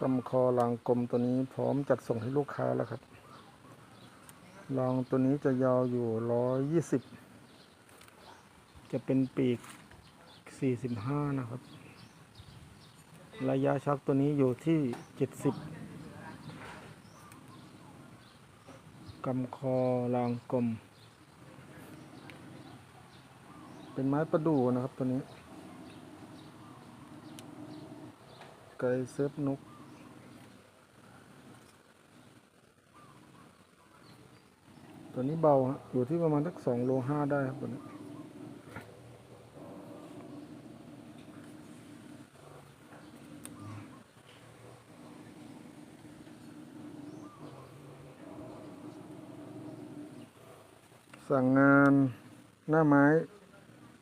กำคอรางกลมตัวนี้พร้อมจัดส่งให้ลูกค้าแล้วครับรางตัวนี้จะยาวอยู่ร้อยยี่สิบจะเป็นปีกสี่สิบห้านะครับ ระยะชักตัวนี้อยู่ที่เจ็ดสิบกำคอรางกลม เป็นไม้ประดู่นะครับตัวนี้ไก่เซฟนก ตัวนี้เบาฮะอยู่ที่ประมาณสักสองโลห้าได้ครับตัวนี้สั่งงานหน้าไม้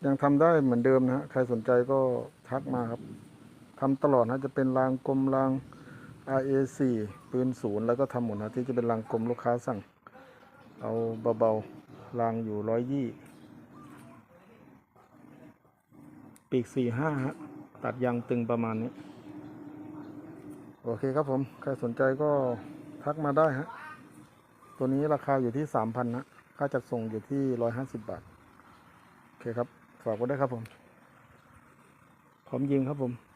ยังทำได้เหมือนเดิมนะฮะ ใครสนใจก็ทักมาครับทำตลอดนะจะเป็นรางกลมราง RA4 ปืนศูนย์แล้วก็ทำหมดนะที่จะเป็นรางกลมลูกค้าสั่ง เอาเบาๆรางอยู่ร้อยยี่ปีกสี่ห้าฮะตัดยางตึงประมาณนี้ โอเคครับผม ใครสนใจก็ทักมาได้ฮะ ตัวนี้ราคาอยู่ที่สามพันนะค่าจัดส่งอยู่ที่ร้อยห้าสิบบาท โอเคครับ ฝากไว้ด้วยครับผม พร้อมยิงครับผม